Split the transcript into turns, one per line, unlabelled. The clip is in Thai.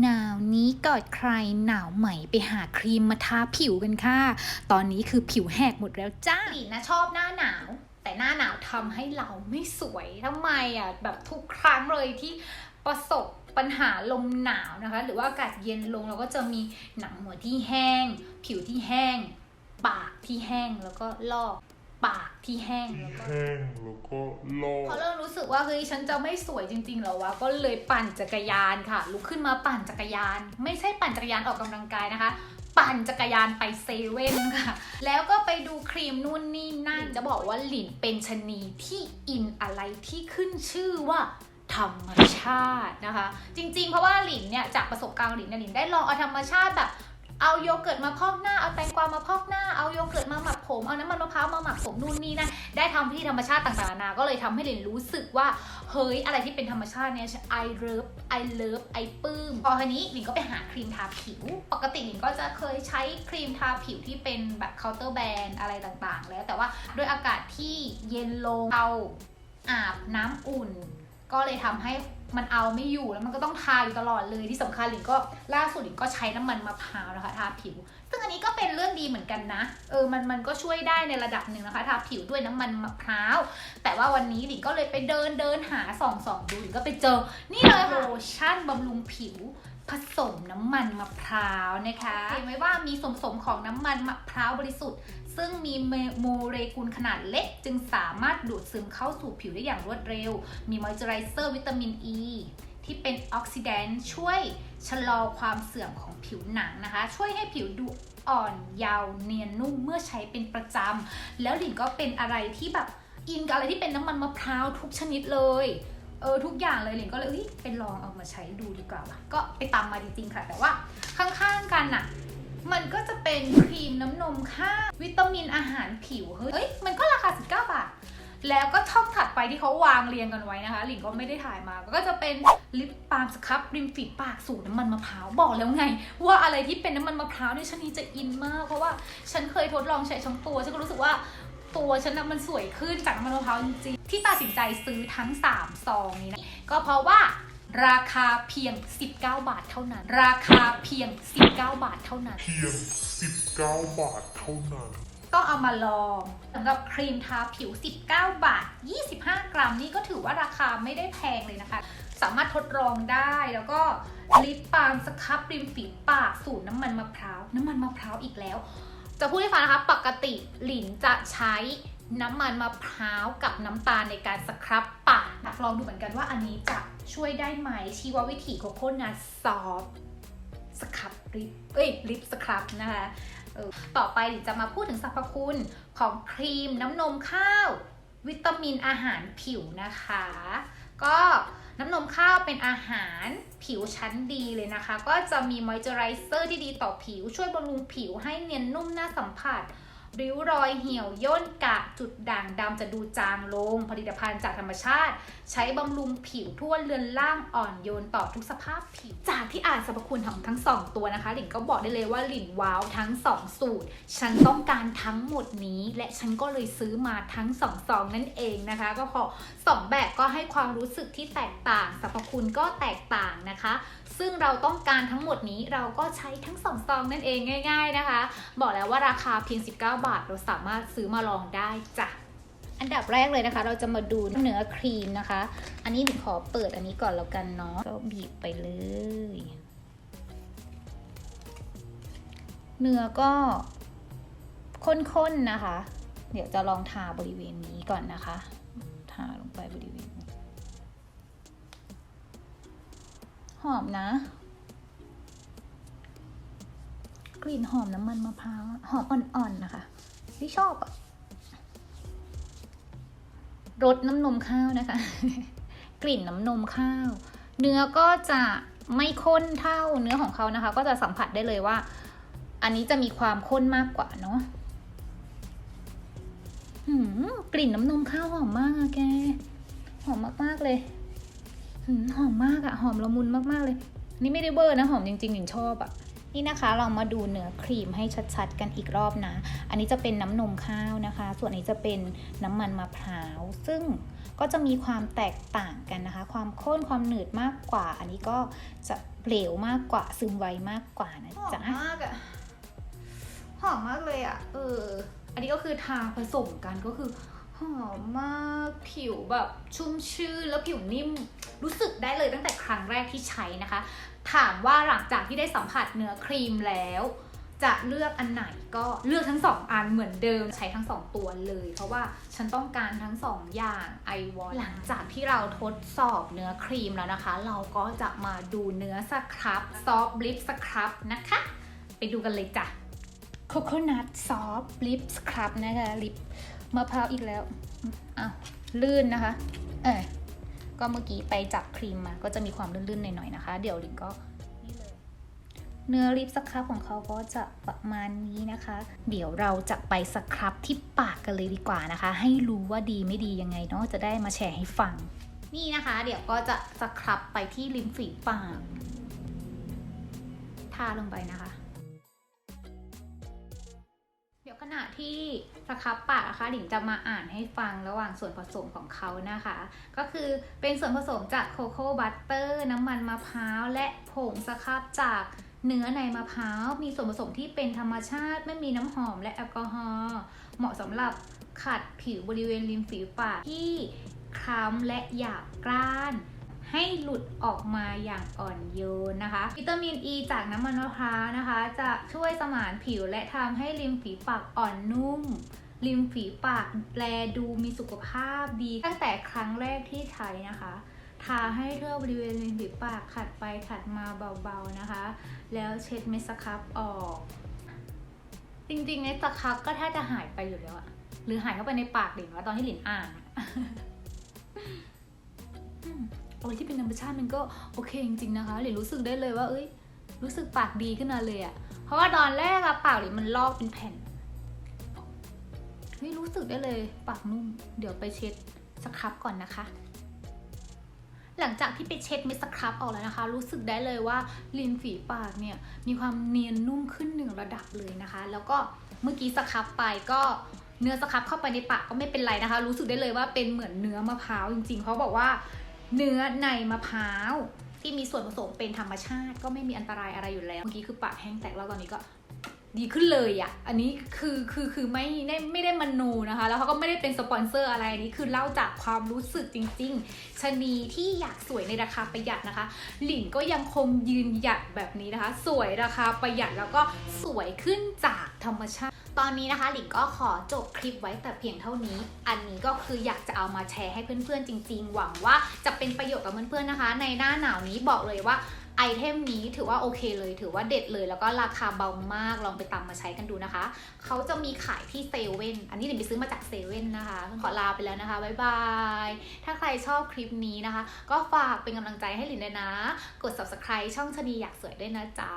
หนาวนี้กอดใครหนาวไหมไปหาครีมมาทาผิวกันค่ะ ตอนนี้คือผิวแหกหมดแล้วจ้าหลีนะชอบหน้าหนาว แต่หน้าหนาวทำให้เราไม่สวยทำไมอะแบบทุกครั้งเลยที่ประสบปัญหาลมหนาวนะคะ หรือว่าอากาศเย็นลงเราก็จะมีหนังหัวที่แห้ง ผิวที่แห้ง ปากที่แห้งแล้วก็ลอก ปากที่แห้งแล้วก็
แห้งแล้วก็ลอก
พอเริ่มรู้สึกว่าเฮ้ยฉันจะไม่สวยจริงๆเหรอวะก็เลยปั่นจักรยานค่ะ ลุกขึ้นมาปั่นจักรยาน ไม่ใช่ปั่นจักรยานออกกำลังกายนะคะ ปั่นจักรยานไปเซเว่นค่ะ แล้วก็ไปดูครีมนู่นนี่นั่นจะบอกว่าหลินเป็นชะนีที่อินอะไรที่ขึ้นชื่อว่าธรรมชาตินะคะ จริงๆ เพราะว่าหลินเนี่ยจากประสบการณ์ของหลินเนี่ยหลินได้ลองเอาธรรมชาติแบบ เอาโยเกิร์ตมาพอกหน้า เอาแตงกวามาพอกหน้า เอาโยเกิร์ตมาหมักผม เอาน้ำมันมะพร้าวมาหมักผมนู่นนี่นั่นได้ทำที่ธรรมชาติต่างๆนานาก็เลยทำให้หลินรู้สึกว่า เฮ้ย อะไรที่เป็นธรรมชาติเนี่ยไอเลิฟไอเลิฟไอปื้ม พอทีนี้หลินก็ไปหาครีมทาผิว ปกติหลินก็จะเคยใช้ครีมทาผิวที่เป็นแบบเคาน์เตอร์แบรนด์อะไรต่างๆ แล้ว แต่ว่าด้วยอากาศที่เย็นลงเอาอาบน้ำอุ่น ก็เลยทำให้ มันเอาไม่อยู่แล้วมันก็ต้องทาอยู่ตลอดเลยที่สำคัญหลิงก็ล่าสุดหลิงก็ใช้น้ำมันมะพร้าวนะคะทาผิว ซึ่งอันนี้ก็เป็นเรื่องดีเหมือนกันนะเออมันมันก็ช่วยได้ในระดับหนึ่งนะคะทาผิวด้วยน้ำมันมะพร้าว แต่ว่าวันนี้หลิงก็เลยไปเดินเดินหาส่องส่องดูหลิงก็ไปเจอ นี่เลยค่ะโลชั่นบำรุงผิว ผสมน้ำมันมะพร้าวนะคะเห็นไหมว่ามีส่วนผสมของน้ำมันมะพร้าวบริสุทธิ์ ซึ่งมีโมเลกุลขนาดเล็ก จึงสามารถดูดซึมเข้าสู่ผิวได้อย่างรวดเร็ว มีมอยเจอไรเซอร์วิตามินอ e, ีที่เป็นออกซิแดนต์ช่วยชะลอความเสื่อมของผิวหนังนะคะ ช่วยให้ผิวดูอ่อนเยาว์เนียนนุ่มเมื่อใช้เป็นประจำ แล้วหลินก็เป็นอะไรที่แบบอินกับอะไรที่เป็นน้ำมันมะพร้าวทุกชนิดเลย เออทุกอย่างเลยหลินก็เลยเฮ้ยไปลองเอามาใช้ดูดีกว่าว่ะก็ไปตามมาจริงๆค่ะ แต่ว่าข้างๆกันน่ะมันก็จะเป็นครีมน้ำนมค่าวิตามินอาหารผิวเฮ้ยมันก็ราคา 19 บาท แล้วก็ช่องถัดไปที่เขาวางเรียงกันไว้นะคะ หลิงก็ไม่ได้ถ่ายมา ก็จะเป็นลิปบาล์มสครับริมฝีปากสูตรน้ำมันมะพร้าวบอกแล้วไง ว่าอะไรที่เป็นน้ำมันมะพร้าวเนี่ยฉันนี่จะอินมาก เพราะว่าฉันเคยทดลองใช้ทั้งตัวฉันก็รู้สึกว่า ตัวฉันน่ะมันสวยขึ้นจากน้ำมันมะพร้าวจริงๆ ที่ตัดสินใจซื้อทั้ง 3 ซองนี้นะ ก็เพราะว่าราคาเพียง 19 บาทเท่านั้น ราคาเพียง 19 บาทเท่านั้น
เพียง 19 บาทเท่านั้น
ต้องเอามาลองสำหรับครีมทาผิว 19 บาท 25 กรัมนี่ก็ถือว่าราคาไม่ได้แพงเลยนะคะ สามารถทดลองได้แล้วก็ลิปบาล์มสครับริมฝีปากสูตรน้ำมันมะพร้าว น้ำมันมะพร้าวอีกแล้ว จะพูดให้ฟังนะคะ ปกติหลินจะใช้น้ำมันมะพร้าวกับน้ำตาลในการสครับปากอยากลองดูเหมือนกันว่าอันนี้จะช่วยได้ไหมชีววิถีโคโคนัทซอฟสครับลิปเอ้ยลิปสครับนะคะต่อไปจะมาพูดถึงสรรพคุณของครีมน้ำนมข้าว วิตามินอาหารผิวนะคะ ก็น้ำนมข้าวเป็นอาหารผิวชั้นดีเลยนะคะ ก็จะมีมอยเจอไรเซอร์ที่ดีต่อผิวช่วยบำรุงผิวให้เนียนนุ่มน่าสัมผัส ริ้วรอยเหี่ยวย่นกะจุดด่างดำจะดูจางลง ผลิตภัณฑ์จากธรรมชาติ ใช้บำรุงผิวทั่วเรือนล่างอ่อนโยนต่อทุกสภาพผิว จากที่อ่านสรรพคุณของทั้งสองตัวนะคะ หลินก็บอกได้เลยว่าหลินว้าวทั้งสองสูตร ฉันต้องการทั้งหมดนี้ และฉันก็เลยซื้อมาทั้งสองซองนั่นเองนะคะ ก็พอสองแบบก็ให้ความรู้สึกที่แตกต่างสรรพคุณก็แตกต่างนะคะ ซึ่งเราต้องการทั้งหมดนี้เราก็ใช้ทั้งสองซองนั่นเองง่าย ๆนะคะ บอกแล้วว่าราคาเพียง 19บาทเราสามารถซื้อมาลองได้จ้ะอันดับแรกเลยนะคะ เราจะมาดูเนื้อครีมนะคะ อันนี้หนูขอเปิดอันนี้ก่อนแล้วกันเนาะก็บีบไปเลย เนื้อก็ข้นๆนะคะ เดี๋ยวจะลองทาบริเวณนี้ก่อนนะคะ ทาลงไปบริเวณนี้ หอมนะ ก ลิ่นหอมน้ำมันมะพร้าวหอมอ่อนๆนะคะที่ชอบอะรสน้ำนมข้าวนะคะ กลิ่นน้ำนมข้าว เนื้อก็จะไม่ข้นเท่าเนื้อของเขานะคะ ก็จะสัมผัสได้เลยว่า อันนี้จะมีความข้นมากกว่าเนาะหืมกลิ่นน้ำนมข้าวหอมมากอะแก หอมมากๆเลยหืมหอมมากอะหอมละมุนมากๆเลย นี่ไม่ได้เบอร์นะ หอมจริงๆหนิงชอบอะ นี่นะคะเรามาดูเนื้อครีมให้ชัดๆ กันอีกรอบนะ อันนี้จะเป็นน้ำนมข้าวนะคะ ส่วนนี้จะเป็นน้ำมันมะพร้าว ซึ่งก็จะมีความแตกต่างกันนะคะ ความข้นความหนืดมากกว่า อันนี้ก็จะเหลวมากกว่าซึมไวมากกว่านะจ๊ะ
หอมมากอะหอมมากเลยอะเออ
อันนี้ก็คือทาผสมกันก็คือหอมมากผิวแบบชุ่มชื่นแล้วผิวนิ่ม รู้สึกได้เลยตั้งแต่ครั้งแรกที่ใช้นะคะ ถามว่าหลังจากที่ได้สัมผัสเนื้อครีมแล้ว จะเลือกอันไหนก็เลือกทั้งสองอันเหมือนเดิมใช้ทั้งสองตัวเลย เพราะว่าฉันต้องการทั้งสองอย่างไอวอนหลังจากที่เราทดสอบเนื้อครีมแล้วนะคะ เราก็จะมาดูเนื้อสครับซอฟต์ลิปสครับนะคะ ไปดูกันเลยจ้ะโคโคนัทซอฟต์ลิปสครับนะคะลิปมะพร้าวอีกแล้วอ้าวลื่นนะคะ เออ ก็เมื่อกี้ไปจับครีมมา ก็จะมีความลื่นๆหน่อยๆนะคะ เดี๋ยวลิงก็นี่เลยเนื้อลิปสครับของเขาก็จะประมาณนี้นะคะ เดี๋ยวเราจะไปสครับที่ปากกันเลยดีกว่านะคะ ให้รู้ว่าดีไม่ดียังไงเนาะจะได้มาแชร์ให้ฟัง นี่นะคะ เดี๋ยวก็จะสครับไปที่ริมฝีปากทาลงไปนะคะ ณะที่สครับปากนะคะหลิงจะมาอ่านให้ฟังระหว่างส่วนผสมของเขานะคะ ก็คือเป็นส่วนผสมจากโคโค่บัตเตอร์น้ำมันมะพร้าวและผงสครับจากเนื้อในมะพร้าวมีส่วนผสมที่เป็นธรรมชาติไม่มีน้ำหอมและแอลกอฮอล์เหมาะสำหรับขัดผิวบริเวณริมฝีปากที่คล้ำและหยาบกร้าน ให้หลุดออกมาอย่างอ่อนโยนนะคะวิตามินอ e ีจากน้ำมันมะพร้าวนะคะ จะช่วยสมานผิวและทำให้ริมฝีปากอ่อนนุ่ม ริมฝีปากแลดูมีสุขภาพดี ตั้งแต่ครั้งแรกที่ใช้นะคะทาให้ทั่วบริเวณริมฝีปากขัดไปขัดมาเบาๆนะคะ แล้วเช็ดเม็ดสครับออก จริงๆเม็ดสครับก็แทบจะหายไปอยู่แล้วอะหรือหายเข้าไปในปากหลินว่าตอนที่หลินอ่าน อะอืมอะไรที่เป็นธรรมชาติมันก็โอเคจริงๆนะคะหลินรู้สึกได้เลยว่า เอ้ย รู้สึกปากดีขึ้นมาเลยอะเพราะว่าตอนแรกอะปากหลินมันลอกเป็นแผ่นเฮ้ยรู้สึกได้เลย ปากนุ่ม เดี๋ยวไปเช็ดสครับก่อนนะคะ หลังจากที่ไปเช็ดม็ดสครับออกแล้วนะคะ รู้สึกได้เลยว่าริมฝีปากเนี่ยมีความเนียนนุ่มขึ้นหนึ่งระดับเลยนะคะ แล้วก็เมื่อกี้สครับไปก็เนื้อสครับเข้าไปในปากก็ไม่เป็นไรนะคะ รู้สึกได้เลยว่าเป็นเหมือนเนื้อมะพร้าวจริงๆเขาบอกว่า เนื้อในมะพร้าวที่มีส่วนผสมเป็นธรรมชาติ ก็ไม่มีอันตรายอะไรอยู่แล้ว เมื่อกี้คือปากแห้งแตกแล้วตอนนี้ก็ ดีขึ้นเลยอะ่ะ อันนี้คือคือคือไม่ได้ไม่ได้มโนนะคะ แล้วเขาก็ไม่ได้เป็นสปอนเซอร์อะไรอันนี้คือเล่าจากความรู้สึกจริงๆชะนีที่อยากสวยในราคาประหยัดนะคะ หลินก็ยังคงยืนหยัดแบบนี้นะคะ สวยราคาประหยัดแล้วก็สวยขึ้นจากธรรมชาติ ตอนนี้นะคะ หลิงก็ขอจบคลิปไว้แต่เพียงเท่านี้ อันนี้ก็คืออยากจะเอามาแชร์ให้เพื่อนๆจริง ๆ หวังว่าจะเป็นประโยชน์กับเพื่อนๆนะคะ ในหน้าหนาวนี้บอกเลยว่า ไอเทมนี้ถือว่าโอเคเลย ถือว่าเด็ดเลย แล้วก็ราคาเบามาก ลองไปตามมาใช้กันดูนะคะ เขาจะมีขายที่เซเว่น อันนี้หลิงไปซื้อมาจากเซเว่นนะคะ ขอลาไปแล้วนะคะ บ๊ายบาย ถ้าใครชอบคลิปนี้นะคะ ก็ฝากเป็นกำลังใจให้หลินด้วยนะ กด subscribe ช่องชะนีอยากสวยด้วยนะจ๊ะ